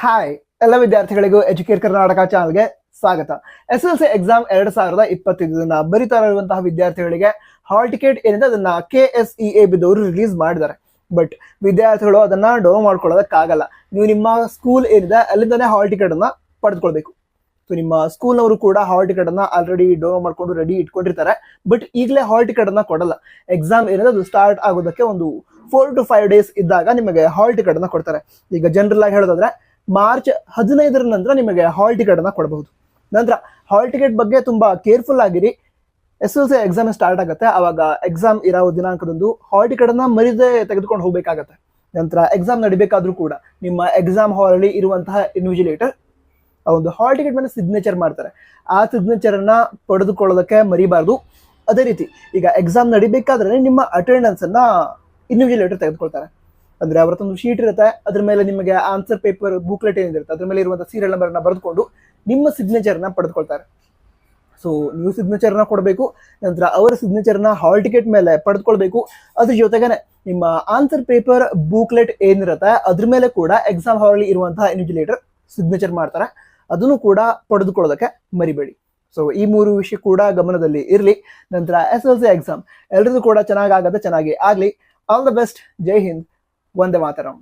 Hi ಎಲ್ಲ ವಿದ್ಯಾರ್ಥಿಗಳಿಗೂ educate Karnataka ಚಾನಲ್ಗೆ ಸ್ವಾಗತ. ಎಸ್ ಎಲ್ ಸಿ ಎಕ್ಸಾಮ್ ಎರಡ್ ಸಾವಿರದ ಇಪ್ಪತ್ತೈದನ್ನ ಬರಿತಾ ಇರುವಂತಹ ವಿದ್ಯಾರ್ಥಿಗಳಿಗೆ ಹಾಲ್ ಟಿಕೆಟ್ ಏನಿದೆ ಅದನ್ನ ಕೆ ಎಸ್ ಇ ಎ ಬಿದ್ದವರು ರಿಲೀಸ್ ಮಾಡಿದ್ದಾರೆ. ಬಟ್ ವಿದ್ಯಾರ್ಥಿಗಳು ಅದನ್ನ ಡೋ ಮಾಡ್ಕೊಳ್ಳೋದಕ್ಕಾಗಲ್ಲ. ನೀವು ನಿಮ್ಮ ಸ್ಕೂಲ್ ಏನಿದೆ ಅಲ್ಲಿಂದನೇ ಹಾಲ್ ಟಿಕೆಟ್ ಅನ್ನ ಪಡೆದುಕೊಳ್ಬೇಕು. ಸೊ ನಿಮ್ಮ ಸ್ಕೂಲ್ನವರು ಕೂಡ ಹಾಲ್ ಟಿಕೆಟ್ ಅನ್ನ ಆಲ್ರೆಡಿ ಡೋ ಮಾಡ್ಕೊಂಡು ರೆಡಿ ಇಟ್ಕೊಂಡಿರ್ತಾರೆ. ಬಟ್ ಈಗಲೇ ಹಾಲ್ ಟಿಕೆಟ್ ಅನ್ನ ಕೊಡಲ್ಲ. ಎಕ್ಸಾಮ್ ಏನಿದೆ ಅದು ಸ್ಟಾರ್ಟ್ ಆಗೋದಕ್ಕೆ ಒಂದು ಫೋರ್ ಟು ಫೈವ್ ಡೇಸ್ ಇದ್ದಾಗ ನಿಮಗೆ ಹಾಲ್ ಟಿಕೆಟ್ ಅನ್ನ ಕೊಡ್ತಾರೆ. ಈಗ ಜನರಲ್ ಆಗಿ ಹೇಳೋದಾದ್ರೆ ಮಾರ್ಚ್ ಹದಿನೈದರ ನಂತರ ನಿಮಗೆ ಹಾಲ್ ಟಿಕೆಟ್ ಅನ್ನ ಕೊಡಬಹುದು. ನಂತರ ಹಾಲ್ ಟಿಕೆಟ್ ಬಗ್ಗೆ ತುಂಬಾ ಕೇರ್ಫುಲ್ ಆಗಿರಿ. S L C exam start ಆಗುತ್ತೆ. ಅವಾಗ ಎಕ್ಸಾಮ್ ಇರೋ ದಿನಾಂಕದಂದು ಹಾಲ್ ಟಿಕೆಟ್ ಅನ್ನ ಮರಿದೇ ತೆಗೆದುಕೊಂಡು ಹೋಗಬೇಕಾಗತ್ತೆ. ನಂತರ ಎಕ್ಸಾಮ್ ನಡಿಬೇಕಾದ್ರೂ ಕೂಡ ನಿಮ್ಮ ಎಕ್ಸಾಮ್ ಹಾಲ್ ಅಲ್ಲಿ ಇರುವಂತಹ ಇನ್ವಿಜಿಲೇಟರ್ ಆ ಒಂದು ಹಾಲ್ ಟಿಕೆಟ್ ಮೇಲೆ ಸಿಗ್ನೇಚರ್ ಮಾಡ್ತಾರೆ. ಆ ಸಿಗ್ನೇಚರ್ ಅನ್ನ ಪಡೆದುಕೊಳ್ಳೋದಕ್ಕೆ ಮರಿಬಾರ್ದು. ಅದೇ ರೀತಿ ಈಗ ಎಕ್ಸಾಮ್ ನಡಿಬೇಕಾದ್ರೆ ನಿಮ್ಮ ಅಟೆಂಡೆನ್ಸ್ ಅನ್ನ ಇನ್ವಿಜಿಲೇಟರ್ ತೆಗೆದುಕೊಳ್ತಾರೆ. ಅಂದ್ರೆ ಅವರತ್ತೊಂದು ಶೀಟ್ ಇರುತ್ತೆ. ಅದ್ರ ಮೇಲೆ ನಿಮಗೆ ಆನ್ಸರ್ ಪೇಪರ್ ಬುಕ್ಲೆಟ್ ಏನಿರುತ್ತೆ, ಅದ್ರ ಮೇಲೆ ಇರುವಂತಹ ಸೀರಿಯಲ್ ನಂಬರ್ನ ಬರೆದುಕೊಂಡು ನಿಮ್ಮ ಸಿಗ್ನೇಚರ್ನ ಪಡೆದುಕೊಳ್ತಾರೆ. ಸೊ ನೀವು ಸಿಗ್ನೇಚರ್ನ ಕೊಡಬೇಕು, ನಂತರ ಅವರ ಸಿಗ್ನೇಚರ್ನ ಹಾಲ್ ಟಿಕೆಟ್ ಮೇಲೆ ಪಡೆದುಕೊಳ್ಬೇಕು. ಅದ್ರ ಜೊತೆಗೇನೆ ನಿಮ್ಮ ಆನ್ಸರ್ ಪೇಪರ್ ಬುಕ್ಲೆಟ್ ಏನಿರುತ್ತೆ, ಅದ್ರ ಮೇಲೆ ಕೂಡ ಎಕ್ಸಾಮ್ ಹಾಲ್ ಇರುವಂತಹ ಇನ್ವಿಜಿಲೇಟರ್ ಸಿಗ್ನೇಚರ್ ಮಾಡ್ತಾರೆ. ಅದನ್ನು ಕೂಡ ಪಡೆದುಕೊಳ್ಳೋದಕ್ಕೆ ಮರಿಬೇಡಿ. ಸೊ ಈ ಮೂರು ವಿಷಯ ಕೂಡ ಗಮನದಲ್ಲಿ ಇರಲಿ. ನಂತರ ಎಸ್ ಎಲ್ ಸಿ ಎಕ್ಸಾಮ್ ಎಲ್ರಿಗೂ ಕೂಡ ಚೆನ್ನಾಗಿ ಆಗತ್ತೆ, ಚೆನ್ನಾಗಿ ಆಗಲಿ. ಆಲ್ ದ ಬೆಸ್ಟ್ ಜೈ ಹಿಂದ್. వందే మాతరం